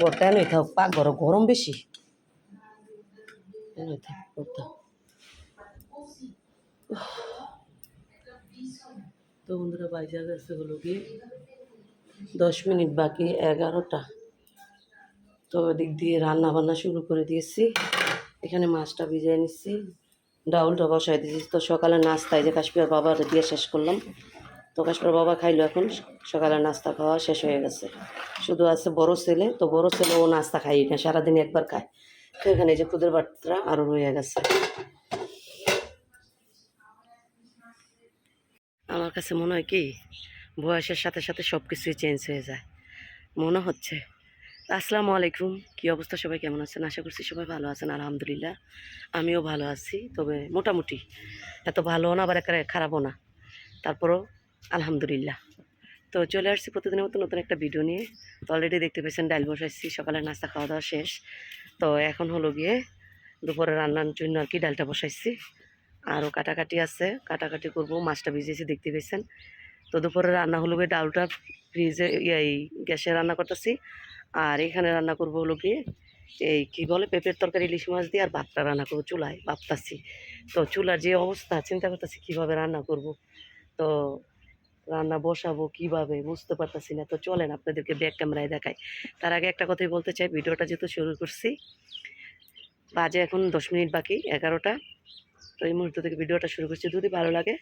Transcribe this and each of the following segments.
ঘরটা এনেই থাক পাক ঘর গরম বেশি। তো বন্ধুরা বাজে গেছে হলো কি দশ মিনিট বাকি, এগারোটা। তো ওদিক দিয়ে রান্না বান্না শুরু করে দিয়েছি। এখানে মাছটা ভিজিয়ে নিচ্ছি। ডাউলটা বসাই দিয়েছি। তো সকালে নাস্তায় যে কাশ্মীর বাবার দিয়ে শেষ করলাম। তো কাশ্মীর বাবা খাইলো এখন, সকালে নাস্তা খাওয়া শেষ হয়ে গেছে। শুধু আছে বড় ছেলে, তো বড় ছেলে ও নাস্তা খাই না, সারাদিন একবার খায়। তো এখানে যে খুদের বার্তা আরও রয়ে গেছে। আমার কাছে মনে হয় কি, বয়সের সাথে সাথে সব কিছুই চেঞ্জ হয়ে যায়। মনে হচ্ছে। আসসালামু আলাইকুম, কী অবস্থা সবাই কেমন আছেন? আশা করছি সবাই ভালো আছেন, আলহামদুলিল্লাহ। আমিও ভালো আছি, তবে মোটামুটি এত ভালো না, আবার একেবারে খারাপও না। তারপরও আলহামদুলিল্লাহ। তো চলে আসছি প্রতিদিনের মতো নতুন একটা ভিডিও নিয়ে। তো অলরেডি দেখতে পেয়েছেন, ডাল বসাইছি সকালে নাস্তা খাওয়া দাওয়া শেষ। তো এখন হলো গিয়ে দুপুরে রান্নার জন্য আর কি ডালটা বসাইছি। আরও কাটাকাটি আছে, কাটাকাটি করব, মাছটা ভিজিয়েছি দেখতে পেয়েছেন। তো দুপুরে রান্না হলো গিয়ে ডালটা ফ্রিজে এই গ্যাসে রান্না করতেছি। আর এখানে রান্না করব হলো গিয়ে এই কি বলে, পেঁপের তরকারি, ইলিশ মাছ দিয়ে আর ভাতটা রান্না করব চুলায়, ভাবতাছি। তো চুলার যে অবস্থা, চিন্তা করতেছি কীভাবে রান্না করব। তো রান্না বসাবো কীভাবে বুঝতে পারতাছি না। তো চলেন আপনাদেরকে ব্যাক ক্যামেরায় দেখাই। তার আগে একটা কথাই বলতে চাই, ভিডিওটা যেহেতু শুরু করছি, বাজে এখন দশ মিনিট বাকি, এগারোটা। তো এই মুহূর্ত থেকে ভিডিওটা শুরু করছি। যদি ভালো লাগে,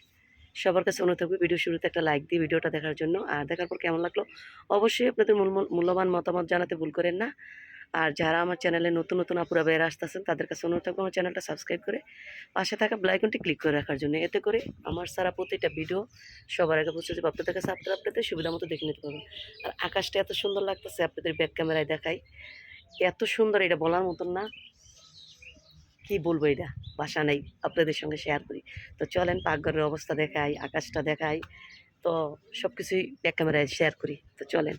সবার কাছে অনুরোধ থাকবে ভিডিও শুরুতে একটা লাইক দিই ভিডিওটা দেখার জন্য। আর দেখার পর কেমন লাগল? অবশ্যই আপনাদের মূল- মূল্যবান মতামত জানাতে ভুল করেন না। আর যারা আমার চ্যানেলে নতুন নতুন আপুরা বের আসতেছেন, তাদের কাছে অনুরোধ থাকবে আমার চ্যানেলটা সাবস্ক্রাইব করে পাশে থাকা ব্লাইকনটি ক্লিক করে রাখার জন্য। এতে করে আমার সারা প্রতিটা ভিডিও সবার আগে পৌঁছে যাবে। আপনাদের কাছে আপনারা আপনাদের সুবিধা মতো দেখে নিতে পারবেন। আর আকাশটা এত সুন্দর লাগতেছে আপনাদের ব্যাক ক্যামেরায় দেখাই এত সুন্দর এটা বলার মতন না। কি বলব এটা? বাসা নেই। আপনাদের সঙ্গে শেয়ার করি। তো চলেন পাকঘরের অবস্থা দেখাই, আকাশটা দেখাই। তো সব কিছুই ব্যাক ক্যামেরায় শেয়ার করি। তো চলেন।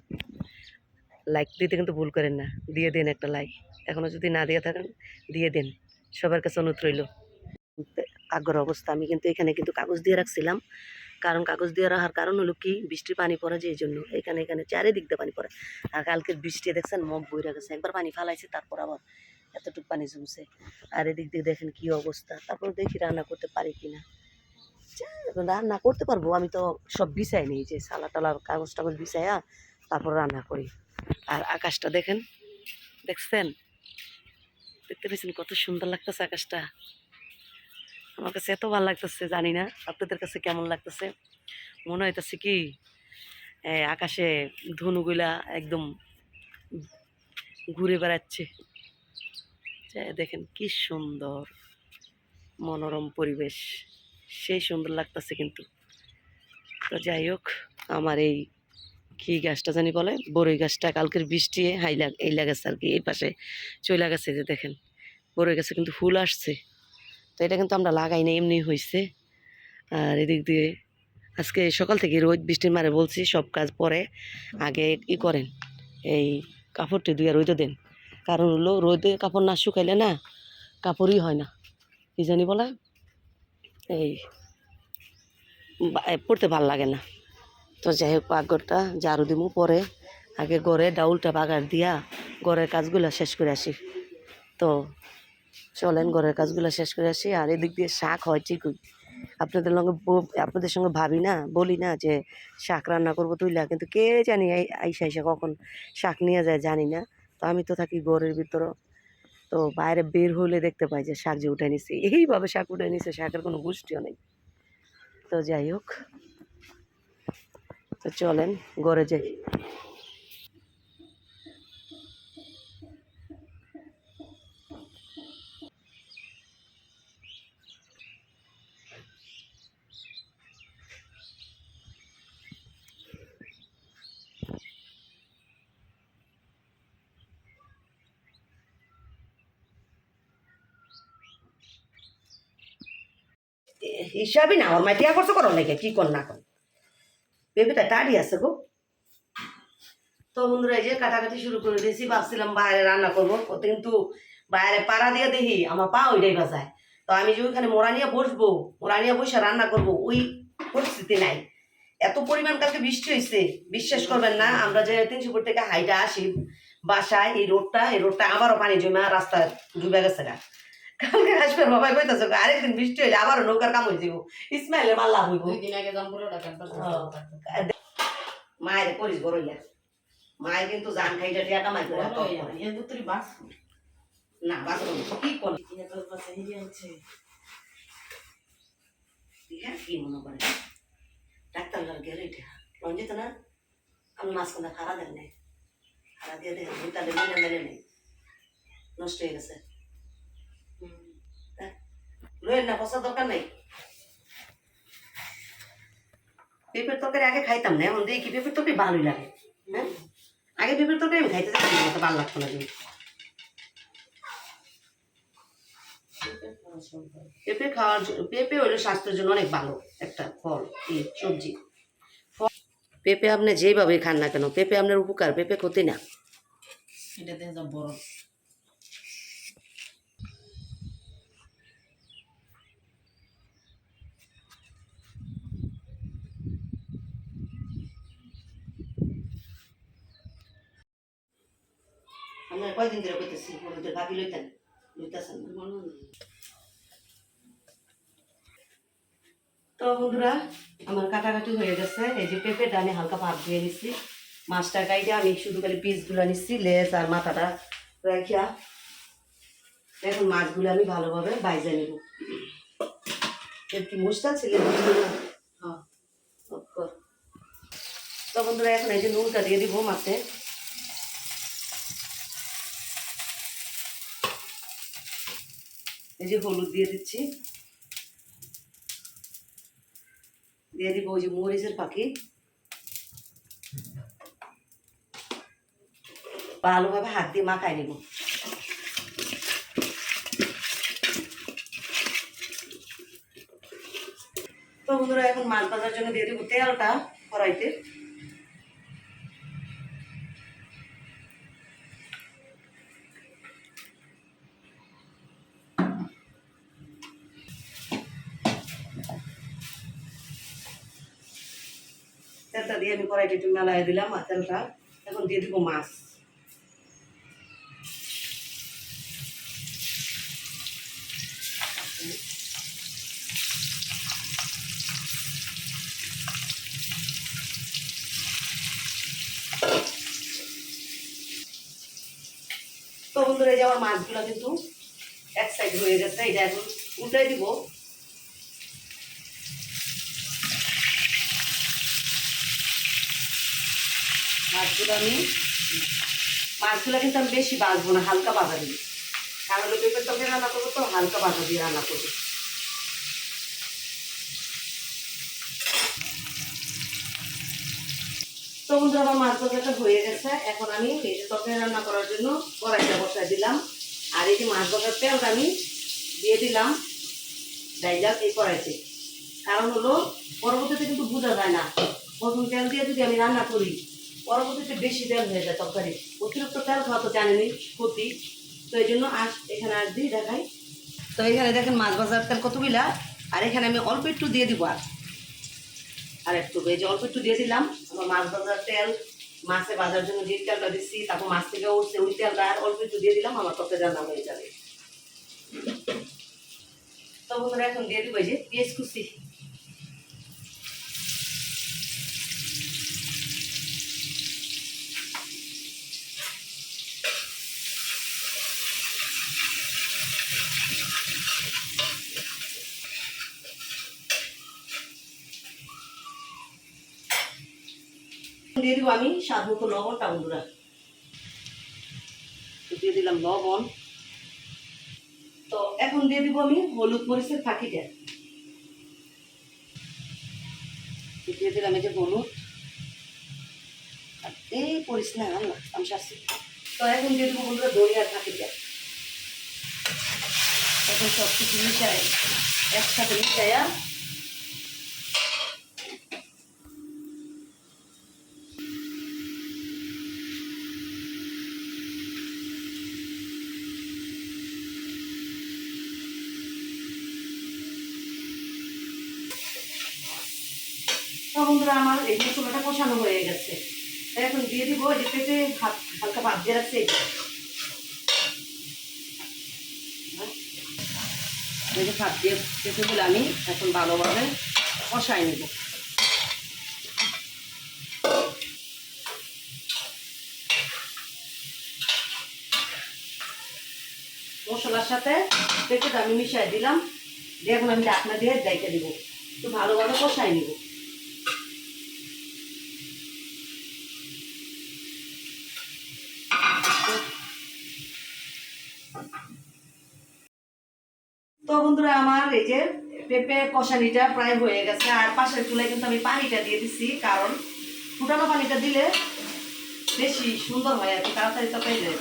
লাইক দিতে কিন্তু ভুল করেন না। দিয়ে দেন একটা লাইক এখনও যদি না দিয়ে থাকেন, দিয়ে দেন। সবার কাছে অনুরোধ রইল। পাকঘর অবস্থা। আমি কিন্তু এখানে কিন্তু কাগজ দিয়ে রাখছিলাম। কারণ কাগজ দিয়ে রাখার কারণ হলো কি? বৃষ্টির পানি পড়ে যে এই জন্য। এখানে এখানে চারিদিক দিয়ে পানি পড়ে। আর কালকের বৃষ্টি দেখছেন, মগ বইরা গেছে। একবার পানি ফালাইছে, তারপর আবার এতটুকু পানি জমছে। আর এদিক দিয়ে দেখেন কি অবস্থা। তারপর দেখি রান্না করতে পারি কি না রান্না করতে পারব। আমি তো সব বিছাই নেই যে সালা টালা কাগজ টাগজ বিছাইয়া তারপর রান্না করি। আর আকাশটা দেখেন, দেখছেন? দেখতে পেয়েছেন কত সুন্দর লাগতেছে আকাশটা। আমার কাছে এত ভালো লাগতেছে, জানি না আপনাদের কাছে কেমন লাগতেছে। মনে হইতেছে কি আকাশে ধনুগুলা একদম ঘুরে বেড়াচ্ছে। দেখেন কি সুন্দর মনোরম পরিবেশ, সেই সুন্দর লাগতেছে কিন্তু। তো যাই হোক, আমার এই কি গাছটা জানি বলে বড়ই গাছটা কালকের বৃষ্টি হাই লাগ, এই লাগাছে আর কি, এই পাশে চলে গেছে যে দেখেন বড়ই গাছে কিন্তু ফুল আসছে। তো এটা কিন্তু আমরা লাগাই না এমনি হয়েছে আর এদিক দিয়ে আজকে সকাল থেকে রোদ, বৃষ্টির মারে বলছি, সব কাজ পরে আগে ই করেন, এই কাপড়টি দুই আর রোদে দেন। কারণ হলো রোদে কাপড় না শুকাইলে না কাপড়ই হয় না, কি জানি বলে এই পড়তে ভালো লাগে না। তো যাই হোক পাকঘরটা ঝাড়ু দিমু পরে। আগে ঘরে ডাউলটা বাগার দিয়া ঘরের কাজগুলো শেষ করে আসি। তো চলেন, ঘরের কাজগুলো শেষ করে আসি। আর এদিক দিয়ে শাক হয় ঠিকই। আপনাদের সঙ্গে আপনাদের সঙ্গে ভাবি না, বলি না যে শাক রান্না করব তুইলা, কিন্তু কে জানি আইসা আইসা কখন শাক নিয়ে যায় জানি না। তো আমি তো থাকি ঘরের ভিতরে তো বাইরে বের হলে দেখতে পাই যে শাক যে উঠে নিছে। এইভাবে শাক উঠে নিছে, শাকের কোনো গোষ্ঠীও নেই। তো যাই হোক তো চলেন ঘরে যাই। হিসাবই না, আমার মাই টিয়া করছে করো নাকি, কি কর না কর বেবিটা টাড়ি আছে গো। তো বন্ধুরা, এই যে কাটাকাটি শুরু করে দিয়েছি, ভাবছিলাম বাইরে রান্না করব। কিন্তু বাইরে পাড়া দিয়ে দেখি আমার পা ওইটাই বাজায় তো আমি যে ওইখানে মোড়া নিয়ে বসবো, মোড়া নিয়ে বসে রান্না করব, ওই পরিস্থিতি নাই। এত পরিমাণ কালকে বৃষ্টি হয়েছে বিশ্বাস করবেন না, আমরা যে তিনশো ফুট থেকে হাইটা আসি, বাসায় এই রোডটা এই রোডটা আবারও পানি জমে রাস্তা ডুবে গেছে গা। কালকে আসবে বাবাই কইতাছে আরেকদিন বৃষ্টি হইলে আবারও নৌকার কাম হয়ে যাব মাল্লা হইব। দুই দিন আগে দাম পুরো টাকা মায়ের করিস বড় ইয়া মায়ের কিন্তু জান খাইটা টিয়া কামাই করে করে। এ দুতরি বাস না বাস কি কোন এ তো বাস হিরি আছে হ্যাঁ কি মনে করে? ডাক্তার গেলে এটা রঞ্জিত না? আমি মাঝখানে খারা দেন নাই। খারা দিয়ে দেন তাহলে মিলে মেলে নেই। নষ্ট হয়ে গেছে। রয়েল না বসার দরকার নেই। পেঁপের তরকারি আগে খাইতাম না, এখন দেখি পেঁপের তরকারি ভালোই লাগে হ্যাঁ? আগে পেঁপের তরকারি আমি খাইতে চাই না ভালো লাগতো না কিন্তু পেঁপে খাওয়ার পেঁপে হলো স্বাস্থ্যের জন্য অনেক ভালো একটা ফল, এই সবজি। পেঁপে আপনি যেভাবে খান না কেন, পেঁপে আপনার উপকার, পেঁপে ক্ষতি না। এটা দেখে যা আপনার কয়দিন ধরে করতেছি হলুদের ভাবি লইতেন লইতেছেন তো বন্ধুরা আমার কাটাকাটি হয়ে গেছে। এই যে পেঁপেটা আমি হালকা ভাত দিয়ে নিচ্ছি মাছটা কাইটে আমি শুধু খালি পিসগুলো নিচ্ছি লেজ আর মাথাটা রাখিয়া এখন মাছগুলো আমি ভালোভাবে বাইজে নেব। কি মুসটা ছিল হ্যাঁ। তো বন্ধুরা এখন এই যে নুনটা দিয়ে দিব মাছে। এই যে হলুদ দিয়ে দিচ্ছি। দিয়ে দিব ওই যে মরিচের পাখি। ভালোভাবে হাত দিয়ে মাখাই নিব। তো বন্ধুরা, এখন মাছ ভাজার জন্য দিয়ে দিব তেলটা কড়াইতে। তেলটা দিয়ে আমি কড়াইটা একটু মেলাই দিলাম, আর তেলটা এখন দিয়ে দিব মাছ। তো বন্ধুরা যে মাছগুলো কিন্তু এক সাইড হয়ে গেছে, এটা এখন উল্টাই দিব। মাছগুলো আমি, মাছগুলো কিন্তু আমি বেশি বাজবো না, হালকা বাজা দিই কারণ পেঁপের তরকারি রান্না করব তো, হালকা বাজা দিয়ে রান্না করব। তো বন্ধুরা, আমার মাছ তরকারিটা হয়ে গেছে। এখন আমি যে তরকারি রান্না করার জন্য কড়াইটা বসাই দিলাম। আর এই যে মাছ তরকারির তেলটা আমি দিয়ে দিলাম। ডাইলা এই কড়াইতে। কারণ হলো, পরবর্তীতে কিন্তু বোঝা যায় না। প্রথম তেল দিয়ে যদি আমি রান্না করি পরবর্তীতে বেশি তেল হয়ে যায় তরকারি। অতিরিক্ত তেল খাওয়া তো জানেনি ক্ষতি। তো এই জন্য আস এখানে আস দিই দেখাই। তো এখানে দেখেন মাছ ভাজার তেল কতগুলা? আর এখানে আমি অল্প একটু দিয়ে দিব আর আর একটু, এই যে অল্প একটু দিয়ে দিলাম। আমার মাছ ভাজার তেল, মাছে ভাজার জন্য যে তেলটা দিচ্ছি, তারপর মাছ থেকে উঠছে ওই তেলটা আর অল্প একটু দিয়ে দিলাম, আমার তরকারি রান্না হয়ে যাবে। তো বন্ধুরা, এখন দিয়ে দিব যে পেঁয়াজ কুচি। দিয়ে দিব আমি স্বাদ মতো লবণটা বন্ধুরা দিয়ে দিলাম লবণ। তো এখন দিয়ে দিব আমি হলুদ মরিচের ফাঁকিটা। দিয়ে দিলাম এই যে হলুদ। আর এই পরিস না শাসি তো এখন দিয়ে দিব বন্ধুরা দরিয়ার ফাঁকিটা। এখন সব কিছু মিশাই, একসাথে মিশাইয়া বন্ধুরা, আমার এই মশলাটা কষানো হয়ে গেছে। এখন দিয়ে দিব এই পেঁপে হালকা ভাত দিয়ে রাখছি এই যে। হ্যাঁ? এই যে ভাত দিয়ে পেঁপেগুলো আমি এখন ভালোভাবে কষাই নেব। মশলার সাথে পেঁপেটা আমি মিশাই দিলাম। দিয়ে এখন আমি ঢাকনা দিয়ে ডাইকে দিব। একটু ভালোভাবে কষাই নিব তো বন্ধুরা আমার এই পেঁপে কষানিটা প্রায় হয়ে গেছে, আর পাশের চুলায় কিন্তু আমি পানিটা দিয়ে দিচ্ছি কারণ ফুটানো পানিটা দিলে বেশি সুন্দর হয় আর কি, তাড়াতাড়ি তরকারি যায়।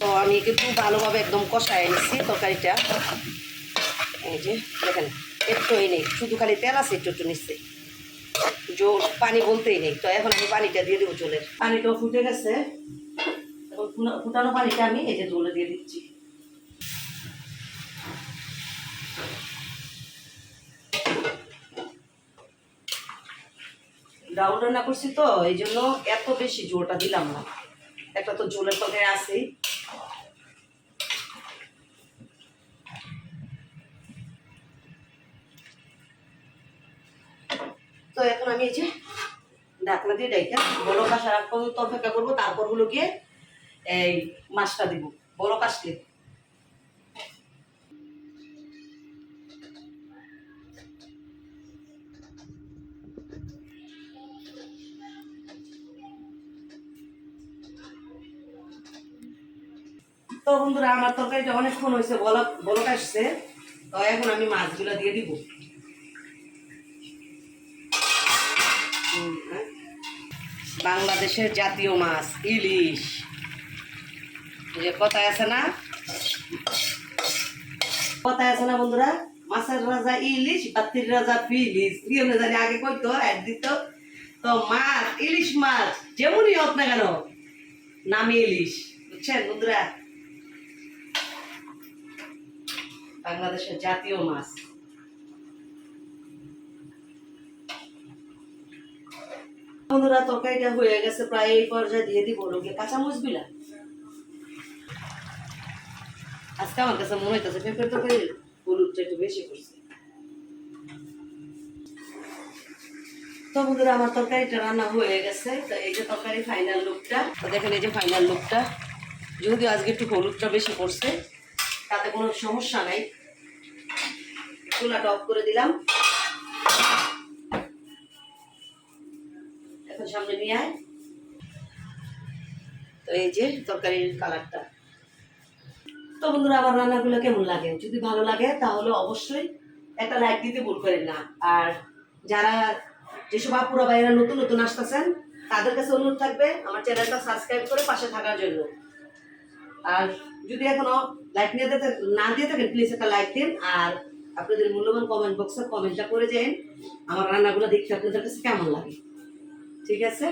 তো আমি কিন্তু ভালোভাবে একদম কষাই নিচ্ছি তরকারিটা। এই যে, দেখেন, একটু নেই, শুধু খালি তেল আছে, একটু একটু নিচ্ছে। জোর, পানি বলতেই নেই। তো এখন আমি পানিটা দিয়ে দেবো চুলের পানিটাও ফুটে গেছে। এখন ফুটানো পানিটা আমি এই যে জলে দিয়ে দিচ্ছি। ডাউন রান্না করছি তো, এই জন্য এত বেশি জোরটা দিলাম না। একটা তো জোলের তরকারি আছেই। তো এখন আমি এই যে ঢাকনা দিয়ে ডাইকা, বড় কাশ আর পর্যন্ত অপেক্ষা করব, তারপর হলো গিয়ে এই মাছটা দিব, বড় কাশলে তো বন্ধুরা, আমার তরকারিটা অনেকক্ষণ হয়েছে, বলক বলক আসছে, তো এখন আমি মাছগুলো দিয়ে দিব। বাংলাদেশের জাতীয় মাছ, ইলিশ। যে কথায় আছে না? কথায় আছে না বন্ধুরা? মাছের রাজা ইলিশ, বাতির রাজা ফিলিশ। প্রিয়নে জানি আগে কইতো অ্যাড দিত। তো মাছ, ইলিশ মাছ, যেমনই হোক না কেন, নামে ইলিশ। বুঝছেন বন্ধুরা? বাংলাদেশের জাতীয় মাছ। বন্ধুরা, তরকারিটা হয়ে গেছে, প্রায় এই পর্যায়ে দিয়ে দিব লোকে বিলা আজকে আমার কাছে মনে হইতেছে পেঁপের তরকারি হলুদটা একটু বেশি করছে। তো বন্ধুরা, আমার তরকারিটা রান্না হয়ে গেছে। তো এই যে তরকারি ফাইনাল লুকটা দেখেন এই যে ফাইনাল লুকটা যদিও আজকে একটু হলুদটা বেশি পড়ছে, তাতে কোনো সমস্যা নাই। চুলাটা অফ করে দিলাম। সামনে নিয়ে আয়। তো এই যে তরকারির কালারটা তো বন্ধুরা, আমার রান্নাগুলো কেমন লাগে? যদি ভালো লাগে, তাহলে অবশ্যই একটা লাইক দিতে ভুল করেন না। আর যারা যেসব আপুরা বাইরা নতুন নতুন আসতেছেন, তাদের কাছে অনুরোধ থাকবে আমার চ্যানেলটা সাবস্ক্রাইব করে পাশে থাকার জন্য। আর যদি এখনও লাইক নিয়ে না দিয়ে থাকেন প্লিজ একটা লাইক দিন। আর আপনাদের মূল্যবান কমেন্ট বক্সে কমেন্টটা করে যান। আমার রান্নাগুলো দেখতে আপনাদের কাছে কেমন লাগে? ঠিক আছে?